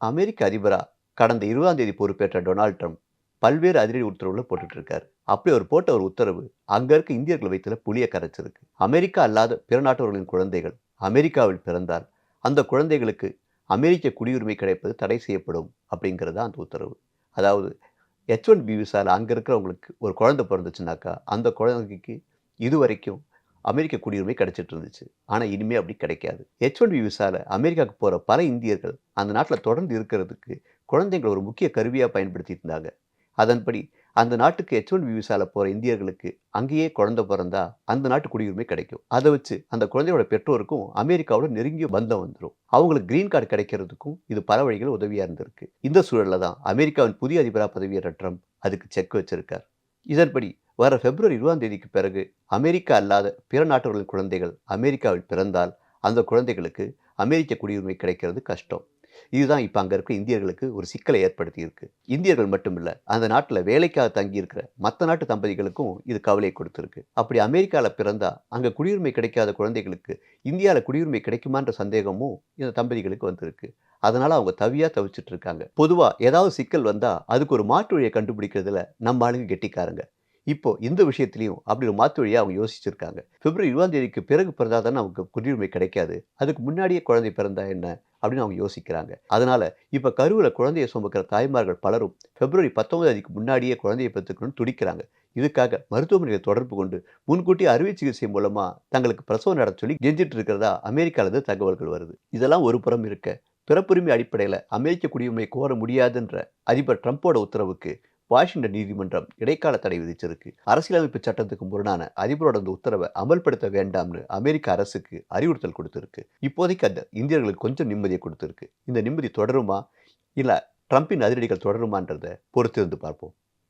அமெரிக்க அதிபராக கடந்த இருபதாம் தேதி பொறுப்பேற்ற டொனால்ட் ட்ரம்ப் பல்வேறு அதிரடி உத்தரவுகளை போட்டுட்டு இருக்காரு அப்படி அவர் போட்ட ஒரு உத்தரவு அங்க இருக்க இந்தியர்கள் வயிற்றுல புளிய கரைச்சிருக்கு. அமெரிக்கா அல்லாத பிற நாட்டவர்களின் குழந்தைகள் அமெரிக்காவில் பிறந்தால் அந்த குழந்தைகளுக்கு அமெரிக்க குடியுரிமை கிடைப்பது தடை செய்யப்படும் அப்படிங்கிறது அந்த உத்தரவு. அதாவது எச் ஒன் பி விசாவில் அங்கே இருக்கிறவங்களுக்கு ஒரு குழந்தை பிறந்துச்சுனாக்கா அந்த குழந்தைக்கு இதுவரைக்கும் அமெரிக்க குடியுரிமை கிடைச்சிட்டு இருந்துச்சு ஆனால் இனிமேல் அப்படி கிடைக்காது. ஹெச் ஒன் பி விசால அமெரிக்காவுக்கு போகிற பல இந்தியர்கள் அந்த நாட்டில் தொடர்ந்து இருக்கிறதுக்கு குழந்தைங்களை ஒரு முக்கிய கருவியாக பயன்படுத்திட்டு இருந்தாங்க. அதன்படி அந்த நாட்டுக்கு ஹெச் ஒன் பி விசால போகிற இந்தியர்களுக்கு அங்கேயே குழந்தை பிறந்தா அந்த நாட்டு குடியுரிமை கிடைக்கும். அதை வச்சு அந்த குழந்தையோட பெற்றோருக்கும் அமெரிக்காவோட நெருங்கிய பந்தம் வந்துடும் அவங்களுக்கு கிரீன் கார்டு கிடைக்கிறதுக்கும் இது பல வழிகள் உதவியாக இருந்திருக்கு. இந்த சூழலில் தான் அமெரிக்காவின் புதிய அதிபராக பதவியேற்ற ட்ரம்ப் அதுக்கு செக் வச்சிருக்கார். இதன்படி வர பிப்ரவரி இருபதாம் தேதிக்கு பிறகு அமெரிக்கா அல்லாத பிற நாட்டவர்களின் குழந்தைகள் அமெரிக்காவில் பிறந்தால் அந்த குழந்தைகளுக்கு அமெரிக்க குடியுரிமை கிடைக்கிறது கஷ்டம். இதுதான் இப்போ அங்கே இருக்க இந்தியர்களுக்கு ஒரு சிக்கலை ஏற்படுத்தி இருக்கு இந்தியர்கள் மட்டுமில்ல அந்த நாட்டில் வேலைக்காக தங்கி இருக்கிற மற்ற நாட்டு தம்பதிகளுக்கும் இது கவலையை கொடுத்துருக்கு. அப்படி அமெரிக்காவில் பிறந்தா அங்கே குடியுரிமை கிடைக்காத குழந்தைகளுக்கு இந்தியாவில் குடியுரிமை கிடைக்குமான்ற சந்தேகமும் இந்த தம்பதிகளுக்கு வந்திருக்கு. அதனால் அவங்க தவியாக தவிச்சிட்டு இருக்காங்க. பொதுவா ஏதாவது சிக்கல் வந்தால் அதுக்கு ஒரு மாற்று வழியை கண்டுபிடிக்கிறதுல நம்ம ஆளுங்க கெட்டிக்காரங்க. இப்போ இந்த விஷயத்திலையும் அப்படி ஒரு மாற்று வழியாக அவங்க யோசிச்சிருக்காங்க. பிப்ரவரி இருபதாம் தேதிக்கு பிறகு பிறந்தா தானே அவங்க குடியுரிமை கிடைக்காது. அதுக்கு முன்னாடியே குழந்தை பிறந்தா என்ன அப்படின்னு அவங்க யோசிக்கிறாங்க. அதனால இப்போ கருவில் குழந்தையை சுமக்கிற தாய்மார்கள் பலரும் பிப்ரவரி பத்தொன்பது தேதிக்கு முன்னாடியே குழந்தையை பெற்றுக்கணும்னு துடிக்கிறாங்க. இதுக்காக மருத்துவமனையில் தொடர்பு கொண்டு முன்கூட்டி அறுவை சிகிச்சை மூலமாக தங்களுக்கு பிரசவம் நடத்த சொல்லி கெஞ்சிட்டு இருக்கிறதா அமெரிக்காவிலிருந்து தகவல்கள் வருது. இதெல்லாம் ஒரு புறம் இருக்க. பிறப்புரிமை அடிப்படையில் அமெரிக்க குடியுரிமை கோர முடியாதுன்ற அதிபர் ட்ரம்ப்போட உத்தரவுக்கு வாஷிங்டன் நீதிமன்றம் இடைக்கால தடை விதிச்சிருக்கு. அரசியலமைப்பு சட்டத்துக்கு முரணான அதிபரோட அந்த உத்தரவை அமல்படுத்த வேண்டாம்னு அமெரிக்க அரசுக்கு அறிவுறுத்தல் கொடுத்திருக்கு. இப்போதைக்கு அந்த இந்தியர்களுக்கு கொஞ்சம் நிம்மதியை கொடுத்திருக்கு. இந்த நிம்மதி தொடருமா? இல்லை ட்ரம்பின் அதிரடிகள் தொடருமான்றதை பொறுத்திருந்து பார்ப்போம்.